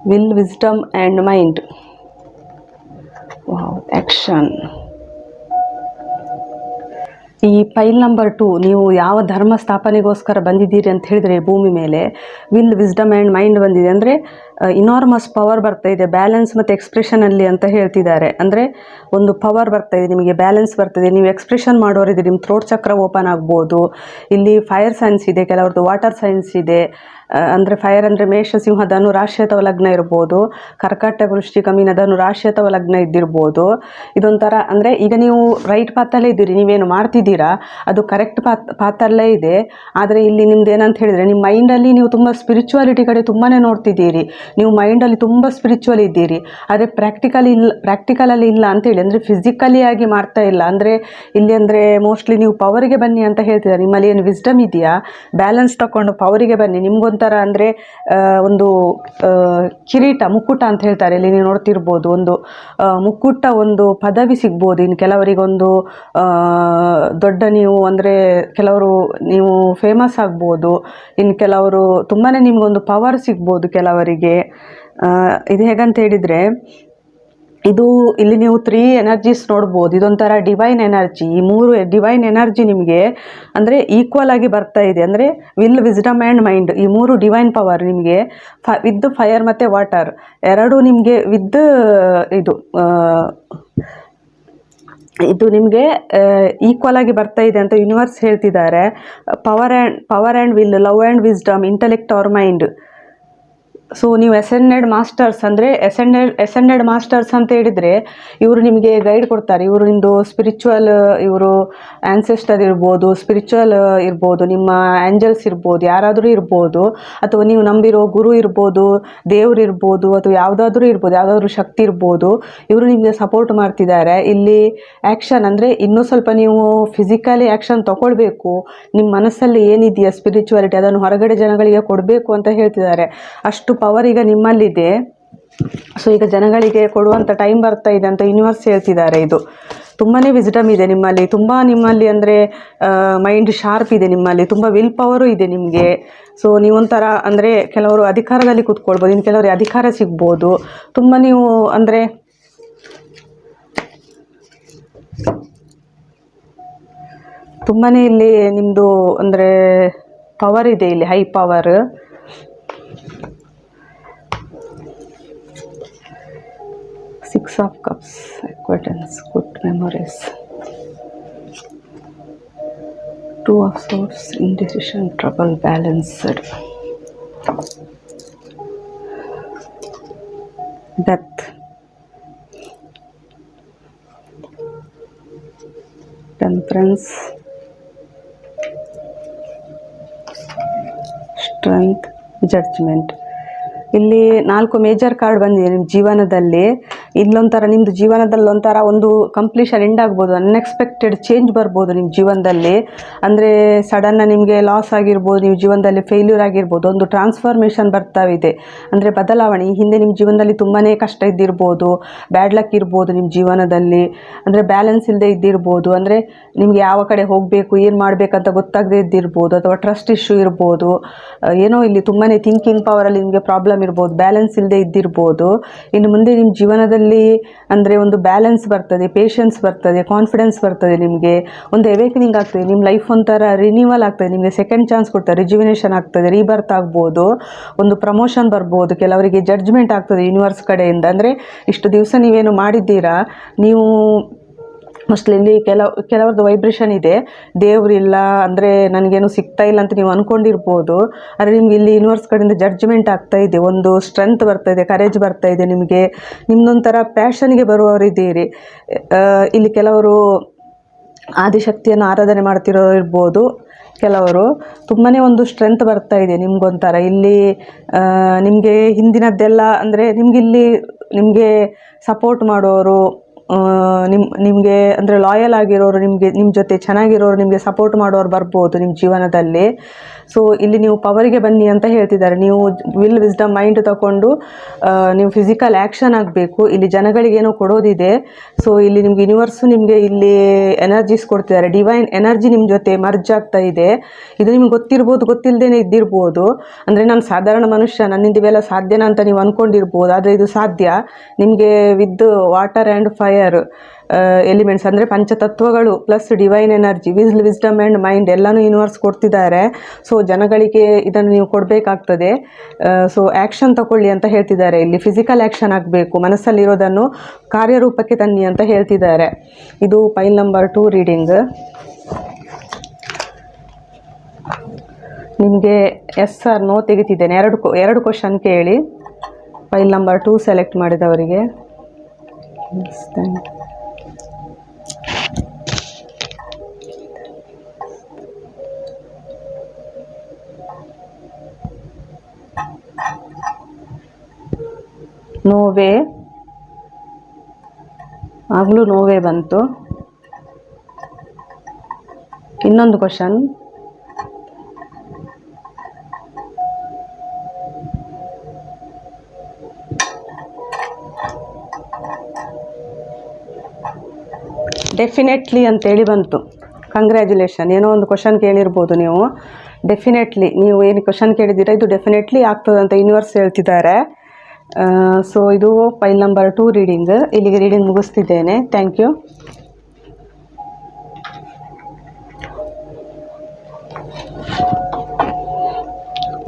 Will wisdom, and mind. Wow, action. ಈ ಪೈಲ್ ನಂಬರ್ ಟು ನೀವು ಯಾವ ಧರ್ಮ ಸ್ಥಾಪನೆಗೋಸ್ಕರ ಬಂದಿದ್ದೀರಿ ಅಂತ ಹೇಳಿದರೆ ಭೂಮಿ ಮೇಲೆ ವಿಲ್ ವಿಸ್ಡಮ್ ಆ್ಯಂಡ್ ಮೈಂಡ್ ಬಂದಿದೆ. ಅಂದರೆ ಇನಾರ್ಮಸ್ ಪವರ್ ಬರ್ತಾ ಇದೆ ಬ್ಯಾಲೆನ್ಸ್ ಮತ್ತು ಎಕ್ಸ್ಪ್ರೆಷನಲ್ಲಿ ಅಂತ ಹೇಳ್ತಿದ್ದಾರೆ. ಅಂದರೆ ಒಂದು ಪವರ್ ಬರ್ತಾ ಇದೆ ನಿಮಗೆ ಬ್ಯಾಲೆನ್ಸ್ ಬರ್ತದೆ. ನೀವು ಎಕ್ಸ್ಪ್ರೆಷನ್ ಮಾಡೋರಿದೆ ನಿಮ್ಮ ಥ್ರೋಟ್ ಚಕ್ರ ಓಪನ್ ಆಗ್ಬೋದು. ಇಲ್ಲಿ ಫೈರ್ ಸೈನ್ಸ್ ಇದೆ ಕೆಲವ್ರದ್ದು ವಾಟರ್ ಸೈನ್ಸ್ ಇದೆ. ಅಂದರೆ ಫೈರ್ ಅಂದರೆ ಮೇಷ ಸಿಂಹದನು ರಾಶಿ ಅಥವಾ ಲಗ್ನ ಇರ್ಬೋದು. ಕರ್ಕಟ ವೃಷ್ಟಿಕ ಮೀನ, ಧನು, ರಾಶಿ ಅಥವಾ ಲಗ್ನ ಇದ್ದಿರ್ಬೋದು. ಇದೊಂಥರ ಅಂದರೆ ಈಗ ನೀವು ರೈಟ್ ಪಾತಲ್ಲೇ ಇದ್ದೀರಿ, ನೀವೇನು ಮಾಡ್ತಿದ್ದೀರಾ? ಅದು ಕರೆಕ್ಟ್ ಪಾತ್ ಪಾತಲ್ಲೇ ಇದೆ. ಆದರೆ ಇಲ್ಲಿ ನಿಮ್ದು ಏನಂತ ಹೇಳಿದರೆ, ನಿಮ್ಮ ಮೈಂಡಲ್ಲಿ ನೀವು ತುಂಬ ಸ್ಪಿರಿಚುವಾಲಿಟಿ ಕಡೆ ತುಂಬಾ ನೋಡ್ತಿದ್ದೀರಿ. ನೀವು ಮೈಂಡಲ್ಲಿ ತುಂಬ ಸ್ಪಿರಿಚುವಲ್ ಇದ್ದೀರಿ. ಆದರೆ ಪ್ರಾಕ್ಟಿಕಲ್ ಇಲ್ಲ ಪ್ರಾಕ್ಟಿಕಲಲ್ಲಿ ಇಲ್ಲ ಅಂತೇಳಿ ಅಂದರೆ ಫಿಸಿಕಲಿ ಆಗಿ ಮಾಡ್ತಾ ಇಲ್ಲ. ಅಂದರೆ ಇಲ್ಲಿ ಅಂದರೆ ಮೋಸ್ಟ್ಲಿ ನೀವು ಪವರಿಗೆ ಬನ್ನಿ ಅಂತ ಹೇಳ್ತಿದ್ದಾರೆ. ನಿಮ್ಮಲ್ಲಿ ಏನು ವಿಸ್ಡಮ್ ಇದೆಯಾ? ಬ್ಯಾಲೆನ್ಸ್ ತಗೊಂಡು ಪವರಿಗೆ ಬನ್ನಿ. ನಿಮ್ಗೊಂಥರ ಅಂದರೆ ಒಂದು ಕಿರೀಟ ಮುಕ್ಕುಟ ಅಂತ ಹೇಳ್ತಾರೆ. ಇಲ್ಲಿ ನೀವು ನೋಡ್ತಿರ್ಬೋದು, ಒಂದು ಮುಕ್ಕುಟ ಒಂದು ಪದವಿ ಸಿಗ್ಬೋದು. ಇನ್ನು ಕೆಲವರಿಗೊಂದು ದೊಡ್ಡ ನೀವು ಅಂದರೆ ಕೆಲವರು ನೀವು ಫೇಮಸ್ ಆಗ್ಬೋದು. ಇನ್ನು ಕೆಲವರು ತುಂಬಾ ನಿಮಗೊಂದು ಪವರ್ ಸಿಗ್ಬೋದು ಕೆಲವರಿಗೆ. ಇದು ಹೇಗಂತ ಹೇಳಿದರೆ ಇದು ಇಲ್ಲಿ ನೀವು ತ್ರೀ ಎನರ್ಜೀಸ್ ನೋಡ್ಬೋದು. ಇದೊಂಥರ ಡಿವೈನ್ ಎನರ್ಜಿ ಈ ಮೂರು ಡಿವೈನ್ ಎನರ್ಜಿ ನಿಮಗೆ ಅಂದರೆ ಈಕ್ವಲ್ ಆಗಿ ಬರ್ತಾ ಇದೆ. ಅಂದರೆ ವಿಲ್ ವಿಸ್ಡಮ್ ಆ್ಯಂಡ್ ಮೈಂಡ್ ಈ ಮೂರು ಡಿವೈನ್ ಪವರ್ ನಿಮಗೆ ಫ ವಿದ್ ಫೈರ್ ಮತ್ತು ವಾಟರ್ ಎರಡು ನಿಮಗೆ ವಿದ್ ಇದು ಇದು ನಿಮಗೆ ಈಕ್ವಲ್ ಆಗಿ ಬರ್ತಾ ಇದೆ ಅಂತ ಯೂನಿವರ್ಸ್ ಹೇಳ್ತಿದ್ದಾರೆ. Power and power and will love and wisdom intellect our mind so ನೀವು ಎಸೆಂಡೆಡ್ ಮಾಸ್ಟರ್ಸ್ ಅಂದರೆ ಎಸೆಂಡೆಡ್ ಎಸೆಂಡೆಡ್ ಮಾಸ್ಟರ್ಸ್ ಅಂತ ಹೇಳಿದರೆ ಇವರು ನಿಮಗೆ ಗೈಡ್ ಕೊಡ್ತಾರೆ. ಇವರು ನಿಮ್ಮದು ಸ್ಪಿರಿಚುವಲ್ ಇವರು ಆ್ಯನ್ಸೆಸ್ಟರ್ ಇರ್ಬೋದು ಸ್ಪಿರಿಚುವಲ್ ಇರ್ಬೋದು, ನಿಮ್ಮ ಆ್ಯಂಜಲ್ಸ್ ಇರ್ಬೋದು, ಯಾರಾದರೂ ಇರ್ಬೋದು, ಅಥವಾ ನೀವು ನಂಬಿರೋ ಗುರು ಇರ್ಬೋದು, ದೇವ್ರು ಇರ್ಬೋದು, ಅಥವಾ ಯಾವುದಾದ್ರೂ ಇರ್ಬೋದು, ಯಾವುದಾದ್ರೂ ಶಕ್ತಿ ಇರ್ಬೋದು, ಇವರು ನಿಮಗೆ ಸಪೋರ್ಟ್ ಮಾಡ್ತಿದ್ದಾರೆ. ಇಲ್ಲಿ ಆ್ಯಕ್ಷನ್ ಅಂದರೆ ಇನ್ನೂ ಸ್ವಲ್ಪ ನೀವು ಫಿಸಿಕಲಿ ಆ್ಯಕ್ಷನ್ ತಗೊಳ್ಬೇಕು. ನಿಮ್ಮ ಮನಸ್ಸಲ್ಲಿ ಏನಿದೆಯಾ ಸ್ಪಿರಿಚುವಾಲಿಟಿ ಅದನ್ನು ಹೊರಗಡೆ ಜನಗಳಿಗೆ ಕೊಡಬೇಕು ಅಂತ ಹೇಳ್ತಿದ್ದಾರೆ. ಅಷ್ಟು ಪವರ್ ಈಗ ನಿಮ್ಮಲ್ಲಿದೆ. ಸೊ ಈಗ ಜನಗಳಿಗೆ ಕೊಡುವಂಥ ಟೈಮ್ ಬರ್ತಾ ಇದೆ ಅಂತ ಯೂನಿವರ್ಸ್ ಹೇಳ್ತಿದ್ದಾರೆ ಇದು. ತುಂಬಾ ವಿಸಿಟಮ್ ಇದೆ ನಿಮ್ಮಲ್ಲಿ. ತುಂಬ ನಿಮ್ಮಲ್ಲಿ ಅಂದರೆ ಮೈಂಡ್ ಶಾರ್ಪ್ ಇದೆ ನಿಮ್ಮಲ್ಲಿ. ತುಂಬ ವಿಲ್ ಪವರು ಇದೆ ನಿಮಗೆ. ಸೊ ನೀವೊಂಥರ ಅಂದರೆ ಕೆಲವರು ಅಧಿಕಾರದಲ್ಲಿ ಕೂತ್ಕೊಳ್ಬೋದು, ಇನ್ನು ಕೆಲವರಿಗೆ ಅಧಿಕಾರ ಸಿಗ್ಬೋದು. ತುಂಬ ನೀವು ಅಂದರೆ ತುಂಬಾ ಇಲ್ಲಿ ನಿಮ್ಮದು ಅಂದರೆ ಪವರ್ ಇದೆ ಇಲ್ಲಿ high power six of cups acquaintances good memories two of swords indecision trouble balanced death temperance strength judgement ಇಲ್ಲಿ ನಾಲ್ಕು ಮೇಜರ್ ಕಾರ್ಡ್ ಬಂದಿದೆ, ನಿಮ್ಮ ಜೀವನದಲ್ಲಿ. ಇಲ್ಲೊಂಥರ ನಿಮ್ಮದು ಜೀವನದಲ್ಲಿ ಒಂಥರ ಒಂದು ಕಂಪ್ಲೀಷನ್ ಎಂಡ್ ಆಗ್ಬೋದು ಅನ್ಎಕ್ಸ್ಪೆಕ್ಟೆಡ್ ಚೇಂಜ್ ಬರ್ಬೋದು ನಿಮ್ಮ ಜೀವನದಲ್ಲಿ. ಅಂದರೆ ಸಡನ್ನ ನಿಮಗೆ ಲಾಸ್ ಆಗಿರ್ಬೋದು, ನೀವು ಜೀವನದಲ್ಲಿ ಫೇಲ್ಯೂರ್ ಆಗಿರ್ಬೋದು, ಒಂದು ಟ್ರಾನ್ಸ್ಫಾರ್ಮೇಷನ್ ಬರ್ತಾವಿದೆ ಅಂದರೆ ಬದಲಾವಣೆ ಹಿಂದೆ ನಿಮ್ಮ ಜೀವನದಲ್ಲಿ ತುಂಬಾ ಕಷ್ಟ ಇದ್ದಿರ್ಬೋದು ಬ್ಯಾಡ್ ಲಕ್ ಇರ್ಬೋದು ನಿಮ್ಮ ಜೀವನದಲ್ಲಿ. ಅಂದರೆ ಬ್ಯಾಲೆನ್ಸ್ ಇಲ್ಲದೆ ಇದ್ದಿರ್ಬೋದು, ಅಂದರೆ ನಿಮಗೆ ಯಾವ ಕಡೆ ಹೋಗಬೇಕು, ಏನು ಮಾಡಬೇಕಂತ ಗೊತ್ತಾಗದೇ ಇದ್ದಿರ್ಬೋದು, ಅಥವಾ ಟ್ರಸ್ಟ್ ಇಶ್ಯೂ ಇರ್ಬೋದು ಏನೋ ಇಲ್ಲಿ ತುಂಬಾ ಥಿಂಕಿಂಗ್ ಪವರಲ್ಲಿ ನಿಮಗೆ ಪ್ರಾಬ್ಲಮ್ ಇರ್ಬೋದು ಬ್ಯಾಲೆನ್ಸ್ ಇಲ್ಲದೆ ಇದ್ದಿರ್ಬೋದು. ಇನ್ನು ಮುಂದೆ ನಿಮ್ಮ ಜೀವನದಲ್ಲಿ ಅಂದರೆ ಒಂದು ಬ್ಯಾಲೆನ್ಸ್ ಬರ್ತದೆ ಪೇಷನ್ಸ್ ಬರ್ತದೆ ಕಾನ್ಫಿಡೆನ್ಸ್ ಬರ್ತದೆ ನಿಮಗೆ. ಒಂದು ಅವೇಕನಿಂಗ್ ಆಗ್ತದೆ. ನಿಮ್ಮ ಲೈಫ್ ಒಂಥರ ರಿನ್ಯೂವಲ್ ಆಗ್ತದೆ. ನಿಮಗೆ ಸೆಕೆಂಡ್ ಚಾನ್ಸ್ ಕೊಡ್ತಾರೆ ರಿಜುವಿನೇಷನ್ ಆಗ್ತದೆ. ರೀಬರ್ತ್ ಆಗ್ಬೋದು. ಒಂದು ಪ್ರಮೋಷನ್ ಬರ್ಬೋದು. ಕೆಲವರಿಗೆ ಜಡ್ಜ್ಮೆಂಟ್ ಆಗ್ತದೆ ಯೂನಿವರ್ಸ್ ಕಡೆಯಿಂದ. ಅಂದರೆ ಇಷ್ಟು ದಿವಸ ನೀವೇನು ಮಾಡಿದ್ದೀರಾ? ನೀವು ಮೋಸ್ಟ್ಲಿ ಇಲ್ಲಿ ಕೆಲವು, ಕೆಲವ್ರದ್ದು ವೈಬ್ರೇಷನ್ ಇದೆ. ದೇವರಿಲ್ಲ ಅಂದರೆ ನನಗೇನು ಸಿಗ್ತಾ ಇಲ್ಲ ಅಂತ ನೀವು ಅಂದ್ಕೊಂಡಿರ್ಬೋದು ಆದರೆ ನಿಮ್ಗೆ ಇಲ್ಲಿ ಯೂನಿವರ್ಸ್ ಕಡೆಯಿಂದ ಜಡ್ಜ್ಮೆಂಟ್ ಆಗ್ತಾ ಇದೆ. ಒಂದು ಸ್ಟ್ರೆಂತ್ ಬರ್ತಾ ಇದೆ ಕರೇಜ್ ಬರ್ತಾ ಇದೆ ನಿಮಗೆ. ನಿಮ್ದೊಂಥರ ಪ್ಯಾಷನ್ಗೆ ಬರುವವರಿದ್ದೀರಿ ಇಲ್ಲಿ ಕೆಲವರು ಆದಿಶಕ್ತಿಯನ್ನು ಆರಾಧನೆ ಮಾಡ್ತಿರೋ ಇರ್ಬೋದು. ಕೆಲವರು ತುಂಬಾ ಒಂದು ಸ್ಟ್ರೆಂತ್ ಬರ್ತಾ ಇದೆ ನಿಮ್ಗೊಂಥರ. ಇಲ್ಲಿ ನಿಮಗೆ ಹಿಂದಿನದ್ದೆಲ್ಲ ಅಂದರೆ ನಿಮಗಿಲ್ಲಿ ನಿಮಗೆ ಸಪೋರ್ಟ್ ಮಾಡೋರು ಆ, ನಿಮ್ ನಿಮಗೆ ಅಂದರೆ ಲಾಯಲ್ ಆಗಿರೋರು ನಿಮಗೆ ನಿಮ್ಮ ಜೊತೆ ಚೆನ್ನಾಗಿರೋರು ನಿಮಗೆ ಸಪೋರ್ಟ್ ಮಾಡೋರು ಬರ್ಬೋದು ನಿಮ್ಮ ಜೀವನದಲ್ಲಿ. ಸೊ ಇಲ್ಲಿ ನೀವು ಪವರಿಗೆ ಬನ್ನಿ ಅಂತ ಹೇಳ್ತಿದ್ದಾರೆ. ನೀವು ವಿಲ್ ವಿಸ್ಡಮ್ ಮೈಂಡ್ ತಗೊಂಡು ನೀವು ಫಿಸಿಕಲ್ ಆ್ಯಕ್ಷನ್ ಆಗಬೇಕು. ಇಲ್ಲಿ ಜನಗಳಿಗೇನೋ ಕೊಡೋದಿದೆ. ಸೊ ಇಲ್ಲಿ ನಿಮ್ಗೆ ಯೂನಿವರ್ಸು ನಿಮಗೆ ಇಲ್ಲಿ ಎನರ್ಜೀಸ್ ಕೊಡ್ತಿದ್ದಾರೆ. ಡಿವೈನ್ ಎನರ್ಜಿ ನಿಮ್ಮ ಜೊತೆ ಮರ್ಜ್ ಆಗ್ತಾ ಇದೆ. ಇದು ನಿಮ್ಗೆ ಗೊತ್ತಿರ್ಬೋದು ಗೊತ್ತಿಲ್ಲದೇ ಇದ್ದಿರ್ಬೋದು. ಅಂದರೆ ನಾನು ಸಾಧಾರಣ ಮನುಷ್ಯ, ನನ್ನಿಂದ ಇವೆಲ್ಲ ಸಾಧ್ಯನಾ ಅಂತ ನೀವು ಅಂದ್ಕೊಂಡಿರ್ಬೋದು ಆದರೆ ಇದು ಸಾಧ್ಯ. ನಿಮಗೆ with water and fire elements ಅಂದರೆ ಪಂಚತತ್ವಗಳು plus divine energy wis wisdom and mind ಎಲ್ಲನೂ ಯೂನಿವರ್ಸ್ ಕೊಡ್ತಿದ್ದಾರೆ. ಸೊ ಜನಗಳಿಗೆ ಇದನ್ನು ನೀವು ಕೊಡಬೇಕಾಗ್ತದೆ. ಸೊ ಆ್ಯಕ್ಷನ್ ತಗೊಳ್ಳಿ ಅಂತ ಹೇಳ್ತಿದ್ದಾರೆ. ಇಲ್ಲಿ ಫಿಸಿಕಲ್ ಆ್ಯಕ್ಷನ್ ಆಗಬೇಕು, ಮನಸ್ಸಲ್ಲಿರೋದನ್ನು ಕಾರ್ಯರೂಪಕ್ಕೆ ತನ್ನಿ ಅಂತ ಹೇಳ್ತಿದ್ದಾರೆ. ಇದು ಪೈಲ್ ನಂಬರ್ ಟೂ ರೀಡಿಂಗ್ ನಿಮಗೆ ಎಸ್ ಆರ್ ನೋ ತೆಗಿತಿದ್ದೇನೆ. ಎರಡು ಎರಡು ಕ್ವಶನ್ ಕೇಳಿ. ಫೈಲ್ ನಂಬರ್ ಟೂ ಸೆಲೆಕ್ಟ್ ಮಾಡಿದವರಿಗೆ. ನೋವೇ? ಆಗಲೂ ನೋವೇ ಬಂತು. ಇನ್ನೊಂದು ಕ್ವಶನ್. ಡೆಫಿನೆಟ್ಲಿ ಅಂತೇಳಿ ಬಂತು. ಕಂಗ್ರ್ಯಾಚುಲೇಷನ್ ಏನೋ ಒಂದು ಕ್ವಶನ್ ಕೇಳಿರ್ಬೋದು ನೀವು. ಡೆಫಿನೆಟ್ಲಿ ನೀವು ಏನು ಕ್ವಶನ್ ಕೇಳಿದ್ದೀರಾ? ಇದು ಡೆಫಿನೆಟ್ಲಿ ಆಗ್ತದಂತ ಯೂನಿವರ್ಸ್ ಹೇಳ್ತಿದ್ದಾರೆ. ಸೊ ಇದು ಫೈಲ್ ನಂಬರ್ ಟೂ ರೀಡಿಂಗ್ ಇಲ್ಲಿಗೆ reading ಮುಗಿಸ್ತಿದ್ದೇನೆ. Thank you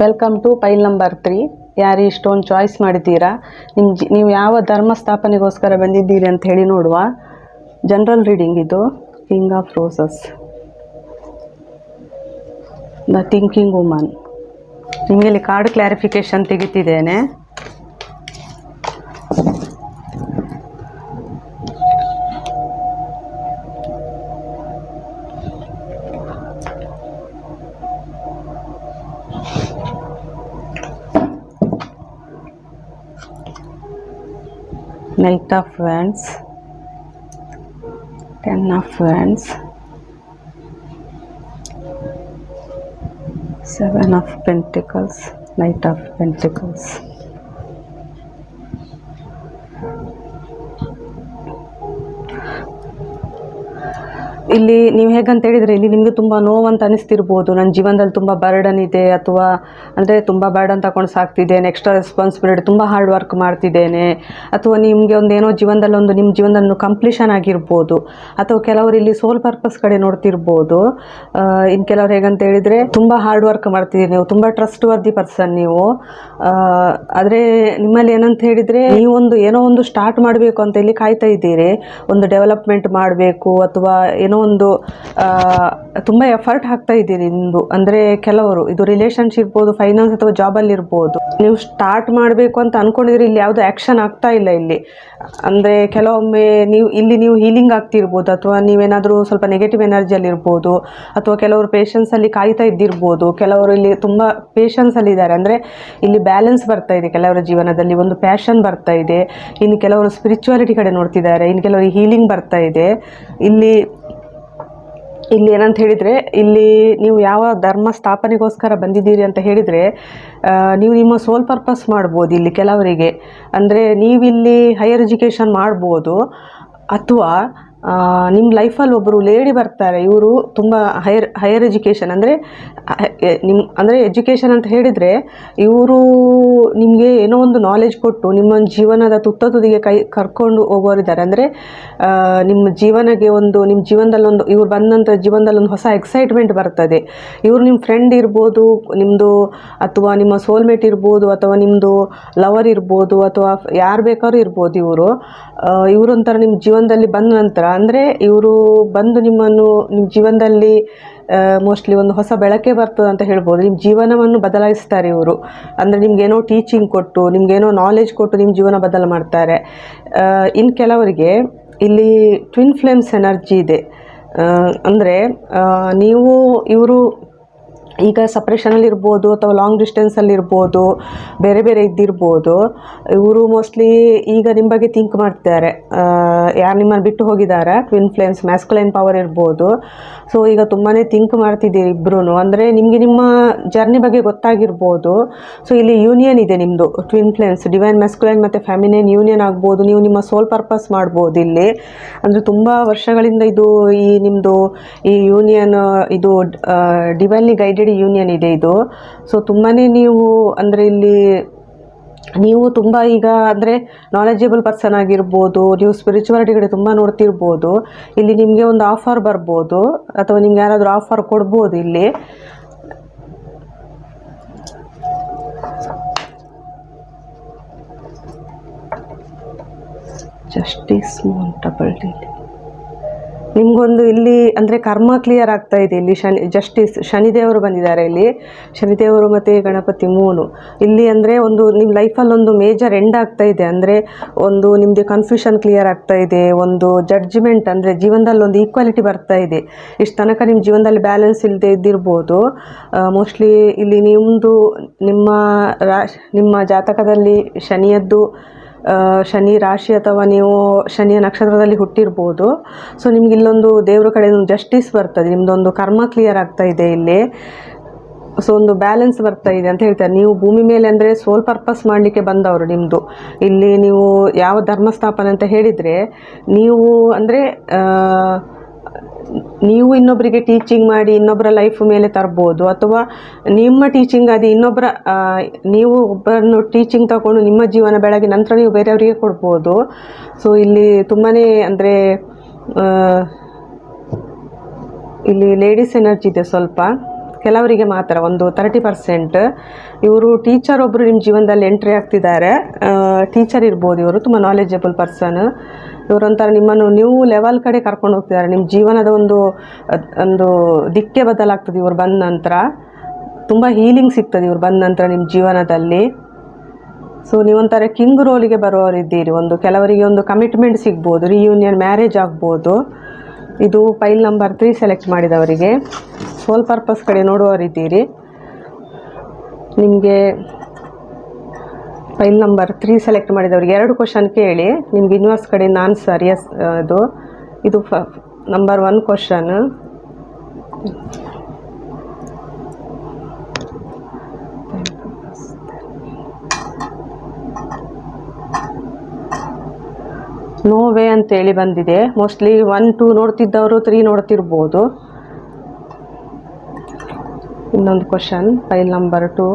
welcome to file number three ಯಾರು ಇಷ್ಟೊಂದು ಚಾಯ್ಸ್ ಮಾಡಿದ್ದೀರಾ? ನಿಮ್ಮ ನೀವು ಯಾವ ಧರ್ಮ ಸ್ಥಾಪನೆಗೋಸ್ಕರ ಬಂದಿದ್ದೀರಿ ಅಂತ ಹೇಳಿ ನೋಡುವ. ಜನರಲ್ ರೀಡಿಂಗ್ ಇದು. King of roses the thinking woman ನಿಮಗೆ ಇಲ್ಲಿ ಕಾರ್ಡ್ ಕ್ಲಾರಿಫಿಕೇಶನ್ ತೆಗಿತಿದ್ದೇನೆ. Knight of Wands, Ten of Wands, Seven of Pentacles, Knight of Pentacles. ಇಲ್ಲಿ ನೀವು ಹೇಗಂತ ಹೇಳಿದರೆ ಇಲ್ಲಿ ನಿಮಗೆ ತುಂಬ ನೋವಂತ ಅನಿಸ್ತಿರ್ಬೋದು. ನನ್ನ ಜೀವನದಲ್ಲಿ ತುಂಬ ಬರ್ಡನ್ ಇದೆ ಅಥವಾ ಅಂದರೆ ತುಂಬ ಬರ್ಡನ್ ತಗೊಂಡು ಸಾಕ್ತಿದ್ದೇನೆ ಎಕ್ಸ್ಟ್ರಾ ರೆಸ್ಪಾನ್ಸಿಬಿಲಿಟಿ ತುಂಬ ಹಾರ್ಡ್ ವರ್ಕ್ ಮಾಡ್ತಿದ್ದೇನೆ ಅಥವಾ ನಿಮಗೆ ಒಂದು ಏನೋ ಜೀವನದಲ್ಲಿ ಒಂದು ನಿಮ್ಮ ಜೀವನದಲ್ಲಿ ಕಂಪ್ಲೀಷನ್ ಆಗಿರ್ಬೋದು ಅಥವಾ ಕೆಲವರು ಇಲ್ಲಿ ಸೋಲ್ ಪರ್ಪಸ್ ಕಡೆ ನೋಡ್ತಿರ್ಬೋದು. ಇನ್ನು ಕೆಲವರು ಹೇಗಂತ ಹೇಳಿದರೆ ತುಂಬ ಹಾರ್ಡ್ ವರ್ಕ್ ಮಾಡ್ತಿದ್ದೀರಿ ನೀವು, ತುಂಬ ಟ್ರಸ್ಟ್ ವರ್ದಿ ಪರ್ಸನ್ ನೀವು ಆದರೆ ನಿಮ್ಮಲ್ಲಿ ಏನಂತ ಹೇಳಿದರೆ ನೀವೊಂದು ಏನೋ ಒಂದು ಸ್ಟಾರ್ಟ್ ಮಾಡಬೇಕು ಅಂತ ಇಲ್ಲಿ ಕಾಯ್ತಾ ಇದ್ದೀರಿ. ಒಂದು ಡೆವಲಪ್ಮೆಂಟ್ ಮಾಡಬೇಕು ಅಥವಾ ಏನೋ ಒಂದು ತುಂಬ ಎಫರ್ಟ್ ಹಾಕ್ತಾ ಇದ್ದೀರಿ ನಿಮ್ಮದು ಅಂದರೆ ಕೆಲವರು, ಇದು ರಿಲೇಷನ್ಶಿಪ್ ಇರ್ಬೋದು ಫೈನಾನ್ಸ್ ಅಥವಾ ಜಾಬಲ್ಲಿ ಇರ್ಬೋದು. ನೀವು ಸ್ಟಾರ್ಟ್ ಮಾಡಬೇಕು ಅಂತ ಅನ್ಕೊಂಡಿದ್ರೆ ಇಲ್ಲಿ ಯಾವುದು ಆ್ಯಕ್ಷನ್ ಆಗ್ತಾ ಇಲ್ಲ ಇಲ್ಲಿ. ಅಂದರೆ ಕೆಲವೊಮ್ಮೆ ನೀವು, ಇಲ್ಲಿ ನೀವು ಹೀಲಿಂಗ್ ಆಗ್ತಿರ್ಬೋದು, ಅಥವಾ ನೀವೇನಾದರೂ ಸ್ವಲ್ಪ ನೆಗೆಟಿವ್ ಎನರ್ಜಿಯಲ್ಲಿರ್ಬೋದು ಅಥವಾ ಕೆಲವರು ಪೇಷನ್ಸಲ್ಲಿ ಕಾಯ್ತಾ ಇದ್ದಿರ್ಬೋದು. ಕೆಲವರು ಇಲ್ಲಿ ತುಂಬ ಪೇಷನ್ಸಲ್ಲಿ ಇದ್ದಾರೆ. ಅಂದರೆ ಇಲ್ಲಿ ಬ್ಯಾಲೆನ್ಸ್ ಬರ್ತಾ ಇದೆ ಕೆಲವರ ಜೀವನದಲ್ಲಿ, ಒಂದು ಪ್ಯಾಷನ್ ಬರ್ತಾ ಇದೆ. ಇನ್ನು ಕೆಲವರು ಸ್ಪಿರಿಚುವಾಲಿಟಿ ಕಡೆ ನೋಡ್ತಿದ್ದಾರೆ. ಇನ್ನು ಕೆಲವರು ಹೀಲಿಂಗ್ ಬರ್ತಾ ಇದೆ. ಇಲ್ಲಿ ಇಲ್ಲಿ ಏನಂತ ಹೇಳಿದರೆ, ಇಲ್ಲಿ ನೀವು ಯಾವ ಧರ್ಮ ಸ್ಥಾಪನೆಗೋಸ್ಕರ ಬಂದಿದ್ದೀರಿ ಅಂತ ಹೇಳಿದರೆ ನೀವು ನಿಮ್ಮ ಸೋಲ್ ಪರ್ಪಸ್ ಮಾಡ್ಬೋದು ಇಲ್ಲಿ ಕೆಲವರಿಗೆ. ಅಂದರೆ ನೀವಿಲ್ಲಿ ಹೈಯರ್ ಎಜುಕೇಷನ್ ಮಾಡ್ಬೋದು, ಅಥವಾ ನಿಮ್ಮ ಲೈಫಲ್ಲಿ ಒಬ್ಬರು ಲೇಡಿ ಬರ್ತಾರೆ, ಇವರು ತುಂಬ ಹೈಯರ್ ಹೈಯರ್ ಎಜುಕೇಷನ್ ಅಂದರೆ ನಿಮ್ಮ ಅಂದರೆ ಎಜುಕೇಷನ್ ಅಂತ ಹೇಳಿದರೆ, ಇವರು ನಿಮಗೆ ಏನೋ ಒಂದು ನಾಲೆಜ್ ಕೊಟ್ಟು ನಿಮ್ಮ ಜೀವನದ ತುತ್ತ ತುದಿಗೆ ಕೈ, ಕರ್ಕೊಂಡು ಹೋಗೋರಿದ್ದಾರೆ. ಅಂದರೆ ನಿಮ್ಮ ಜೀವನಕ್ಕೆ ಒಂದು ನಿಮ್ಮ ಜೀವನದಲ್ಲಿ ಒಂದು, ಇವ್ರು ಬಂದ ನಂತರ ಜೀವನದಲ್ಲಿ ಒಂದು ಹೊಸ ಎಕ್ಸೈಟ್ಮೆಂಟ್ ಬರ್ತದೆ. ಇವರು ನಿಮ್ಮ ಫ್ರೆಂಡ್ ಇರ್ಬೋದು ನಿಮ್ಮದು ಅಥವಾ ನಿಮ್ಮ ಸೋಲ್ಮೇಟ್ ಇರ್ಬೋದು, ಅಥವಾ ನಿಮ್ಮದು ಲವರ್ ಇರ್ಬೋದು, ಅಥವಾ ಯಾರು ಬೇಕಾದ್ರೂ ಇರ್ಬೋದು ಇವರು. ಇವರೊಂಥರ ನಿಮ್ಮ ಜೀವನದಲ್ಲಿ ಬಂದ ನಂತರ ಅಂದರೆ ಇವರು ಬಂದು ನಿಮ್ಮನ್ನು ನಿಮ್ಮ ಜೀವನದಲ್ಲಿ ಮೋಸ್ಟ್ಲಿ ಒಂದು ಹೊಸ ಬೆಳಕೆ ಬರ್ತದೆ ಅಂತ ಹೇಳ್ಬೋದು. ನಿಮ್ಮ ಜೀವನವನ್ನು ಬದಲಾಯಿಸ್ತಾರೆ ಇವರು. ಅಂದರೆ ನಿಮಗೇನೋ ಟೀಚಿಂಗ್ ಕೊಟ್ಟು, ನಿಮಗೇನೋ ನಾಲೆಜ್ ಕೊಟ್ಟು ನಿಮ್ಮ ಜೀವನ ಬದಲು ಮಾಡ್ತಾರೆ. ಇನ್ನು ಕೆಲವರಿಗೆ ಇಲ್ಲಿ ಟ್ವಿನ್ ಫ್ಲೇಮ್ಸ್ ಎನರ್ಜಿ ಇದೆ. ಅಂದರೆ ನೀವು ಇವರು ಈಗ ಸಪ್ರೇಷನಲ್ಲಿ ಇರ್ಬೋದು ಅಥವಾ ಲಾಂಗ್ ಡಿಸ್ಟೆನ್ಸಲ್ಲಿ ಇರ್ಬೋದು, ಬೇರೆ ಬೇರೆ ಇದ್ದಿರ್ಬೋದು, ಇವರು ಮೋಸ್ಟ್ಲಿ ಈಗ ನಿಮ್ಮ ಬಗ್ಗೆ ಥಿಂಕ್ ಮಾಡ್ತಿದ್ದಾರೆ. ಯಾರು ನಿಮ್ಮನ್ನು ಬಿಟ್ಟು ಹೋಗಿದ್ದಾರೆ ಟ್ವಿನ್ ಫ್ಲೇಮ್ಸ್ ಮ್ಯಾಸ್ಕುಲೈನ್ ಪವರ್ ಇರ್ಬೋದು. ಸೊ ಈಗ ತುಂಬಾ ಥಿಂಕ್ ಮಾಡ್ತಿದ್ದೀರಿ ಇಬ್ಬರೂ ಅಂದರೆ ನಿಮಗೆ ನಿಮ್ಮ ಜರ್ನಿ ಬಗ್ಗೆ ಗೊತ್ತಾಗಿರ್ಬೋದು. ಸೊ ಇಲ್ಲಿ ಯೂನಿಯನ್ ಇದೆ ನಿಮ್ಮದು ಟ್ವಿನ್ ಫ್ಲೇಮ್ಸ್ ಡಿವೈನ್ ಮ್ಯಾಸ್ಕುಲೈನ್ ಮತ್ತು ಫ್ಯಾಮಿಲಿಯನ್ ಯೂನಿಯನ್ ಆಗ್ಬೋದು. ನೀವು ನಿಮ್ಮ ಸೋಲ್ ಪರ್ಪಸ್ ಮಾಡ್ಬೋದು ಇಲ್ಲಿ. ಅಂದರೆ ತುಂಬ ವರ್ಷಗಳಿಂದ ಇದು ಈ ನಿಮ್ಮದು ಈ ಯೂನಿಯನ್ ಇದು ಡಿವೈನ್ಲಿ ಗೈಡೆಡ್ ಯೂನಿಯನ್ ಇದೆ ಇದು. ಸೊ ತುಂಬಾ ನೀವು ಅಂದರೆ ಇಲ್ಲಿ ನೀವು ತುಂಬ ಈಗ ಅಂದರೆ ನಾಲೆಜೇಬಲ್ ಪರ್ಸನ್ ಆಗಿರ್ಬೋದು, ನೀವು ಸ್ಪಿರಿಚುವಾಲಿಟಿ ಕಡೆ ತುಂಬ ನೋಡ್ತಿರ್ಬೋದು, ಇಲ್ಲಿ ನಿಮಗೆ ಒಂದು ಆಫರ್ ಬರ್ಬೋದು, ಅಥವಾ ನಿಮ್ಗೆ ಯಾರಾದರೂ ಆಫರ್ ಕೊಡ್ಬೋದು ಇಲ್ಲಿ. ಜಸ್ಟಿಸ್ ಮೌಂಟಬಲ್ ಡಿಲಿ ನಿಮಗೊಂದು ಇಲ್ಲಿ ಅಂದರೆ ಕರ್ಮ ಕ್ಲಿಯರ್ ಆಗ್ತಾ ಇದೆ. ಇಲ್ಲಿ ಶನಿ ಜಸ್ಟಿಸ್ ಶನಿದೇವರು ಬಂದಿದ್ದಾರೆ ಇಲ್ಲಿ. ಶನಿದೇವರು ಮತ್ತು ಗಣಪತಿ ಮೂನು ಇಲ್ಲಿ ಅಂದರೆ ಒಂದು ನಿಮ್ಮ ಲೈಫಲ್ಲಿ ಒಂದು ಮೇಜರ್ ಎಂಡ್ ಆಗ್ತಾ ಇದೆ. ಅಂದರೆ ಒಂದು ನಿಮ್ಮದು ಕನ್ಫ್ಯೂಷನ್ ಕ್ಲಿಯರ್ ಆಗ್ತಾ ಇದೆ. ಒಂದು ಜಡ್ಜ್ಮೆಂಟ್ ಅಂದರೆ ಜೀವನದಲ್ಲಿ ಒಂದು ಈಕ್ವಾಲಿಟಿ ಬರ್ತಾ ಇದೆ. ಇಷ್ಟು ತನಕ ನಿಮ್ಮ ಜೀವನದಲ್ಲಿ ಬ್ಯಾಲೆನ್ಸ್ ಇಲ್ಲದೆ ಇದ್ದಿರ್ಬೋದು. ಮೋಸ್ಟ್ಲಿ ಇಲ್ಲಿ ನಿಮ್ಮದು ನಿಮ್ಮ ರಾಶ್ ನಿಮ್ಮ ಜಾತಕದಲ್ಲಿ ಶನಿಯದ್ದು ಶನಿ ರಾಶಿ ಅಥವಾ ನೀವು ಶನಿಯ ನಕ್ಷತ್ರದಲ್ಲಿ ಹುಟ್ಟಿರ್ಬೋದು. ಸೊ ನಿಮ್ಗೆ ಇಲ್ಲೊಂದು ದೇವ್ರ ಕಡೆ ಒಂದು ಜಸ್ಟಿಸ್ ಬರ್ತದೆ. ನಿಮ್ಮದೊಂದು ಕರ್ಮ ಕ್ಲಿಯರ್ ಆಗ್ತಾ ಇದೆ ಇಲ್ಲಿ. ಸೊ ಒಂದು ಬ್ಯಾಲೆನ್ಸ್ ಬರ್ತಾ ಇದೆ ಅಂತ ಹೇಳ್ತಾರೆ. ನೀವು ಭೂಮಿ ಮೇಲೆ ಅಂದರೆ ಸೋಲ್ ಪರ್ಪಸ್ ಮಾಡಲಿಕ್ಕೆ ಬಂದವರು ನಿಮ್ಮದು ಇಲ್ಲಿ ನೀವು ಯಾವ ಧರ್ಮ ಸ್ಥಾಪನೆ ಅಂತ ಹೇಳಿದರೆ, ನೀವು ಅಂದರೆ ನೀವು ಇನ್ನೊಬ್ಬರಿಗೆ ಟೀಚಿಂಗ್ ಮಾಡಿ ಇನ್ನೊಬ್ಬರ ಲೈಫ್ ಮೇಲೆ ತರ್ಬೋದು ಅಥವಾ ನಿಮ್ಮ ಟೀಚಿಂಗ್ ಅದು ಇನ್ನೊಬ್ಬರ ನೀವು ಒಬ್ಬರನ್ನು ಟೀಚಿಂಗ್ ತಗೊಂಡು ನಿಮ್ಮ ಜೀವನ ಬೆಳಗ್ಗೆ ನಂತರ ನೀವು ಬೇರೆಯವರಿಗೆ ಕೊಡ್ಬೋದು. ಸೊ ಇಲ್ಲಿ ತುಂಬಾ ಅಂದರೆ ಇಲ್ಲಿ ಲೇಡೀಸ್ ಎನರ್ಜಿ ಇದೆ ಸ್ವಲ್ಪ. ಕೆಲವರಿಗೆ ಮಾತ್ರ ಒಂದು ತರ್ಟಿ ಪರ್ಸೆಂಟ್ ಇವರು ಟೀಚರ್ ಒಬ್ಬರು ನಿಮ್ಮ ಜೀವನದಲ್ಲಿ ಎಂಟ್ರಿ ಆಗ್ತಿದ್ದಾರೆ. ಟೀಚರ್ ಇರ್ಬೋದು, ಇವರು ತುಂಬ ನಾಲೆಜಬಲ್ ಪರ್ಸನ್ ಇವರೊಂಥರ ನಿಮ್ಮನ್ನು ನ್ಯೂ ಲೆವೆಲ್ ಕಡೆ ಕರ್ಕೊಂಡು ಹೋಗ್ತಿದ್ದಾರೆ. ನಿಮ್ಮ ಜೀವನದ ಒಂದು ಒಂದು ದಿಕ್ಕೆ ಬದಲಾಗ್ತದೆ ಇವರು ಬಂದ ನಂತರ. ತುಂಬ ಹೀಲಿಂಗ್ ಸಿಗ್ತದೆ ಇವರು ಬಂದ ನಂತರ ನಿಮ್ಮ ಜೀವನದಲ್ಲಿ. ಸೊ ನೀವೊಂಥರ ಕಿಂಗ್ ರೋಲಿಗೆ ಬರುವವರಿದ್ದೀರಿ. ಒಂದು ಕೆಲವರಿಗೆ ಒಂದು ಕಮಿಟ್ಮೆಂಟ್ ಸಿಗ್ಬೋದು ರಿಯೂನಿಯನ್ ಮ್ಯಾರೇಜ್ ಆಗ್ಬೋದು. ಇದು ಫೈಲ್ ನಂಬರ್ ತ್ರೀ ಸೆಲೆಕ್ಟ್ ಮಾಡಿದವರಿಗೆ. ಸೋಲ್ ಪರ್ಪಸ್ ಕಡೆ ನೋಡುವರಿದ್ದೀರಿ ನಿಮಗೆ ಫೈಲ್ ನಂಬರ್ ತ್ರೀ ಸೆಲೆಕ್ಟ್ ಮಾಡಿದವರಿಗೆ ಎರಡು ಕ್ವಶನ್ ಕೇಳಿ. ನಿಮ್ಗೆ ಯೂನಿವರ್ಸ್ ಕಡೆಯಿಂದ ಆನ್ಸರ್ ಎಸ್ ಅದು. ಇದು ಫ number one question no way ಅಂತೇಳಿ ಬಂದಿದೆ. ಮೋಸ್ಟ್ಲಿ ಒನ್ ಟೂ ನೋಡ್ತಿದ್ದವರು ತ್ರೀ ನೋಡ್ತಿರ್ಬೋದು. ಇನ್ನೊಂದು question file number two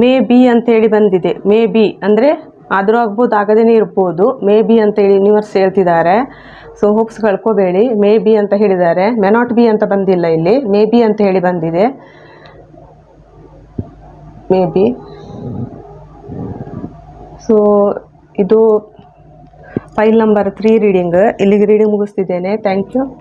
maybe ಅಂತೇಳಿ ಬಂದಿದೆ. ಮೇ ಬಿ ಅಂದರೆ ಆದರೂ ಆಗ್ಬೋದು ಆಗದೇ ಇರ್ಬೋದು. ಮೇ ಬಿ ಅಂತೇಳಿ ಯೂನಿವರ್ಸ್ ಹೇಳ್ತಿದ್ದಾರೆ. ಸೊ ಹೋಪ್ಸ್ ಕಳ್ಕೊಬೇಡಿ. ಮೇ ಬಿ ಅಂತ ಹೇಳಿದ್ದಾರೆ. ಮೆ ನಾಟ್ ಬಿ ಅಂತ ಬಂದಿಲ್ಲ ಇಲ್ಲಿ. ಮೇ ಬಿ ಅಂತ ಹೇಳಿ ಬಂದಿದೆ. ಮೇ ಬಿ ಸೊ ಇದು ಫೈಲ್ ನಂಬರ್ ತ್ರೀ ರೀಡಿಂಗ್ ಇಲ್ಲಿಗೆ ರೀಡಿಂಗ್ ಮುಗಿಸ್ತಿದ್ದೇನೆ. Thank you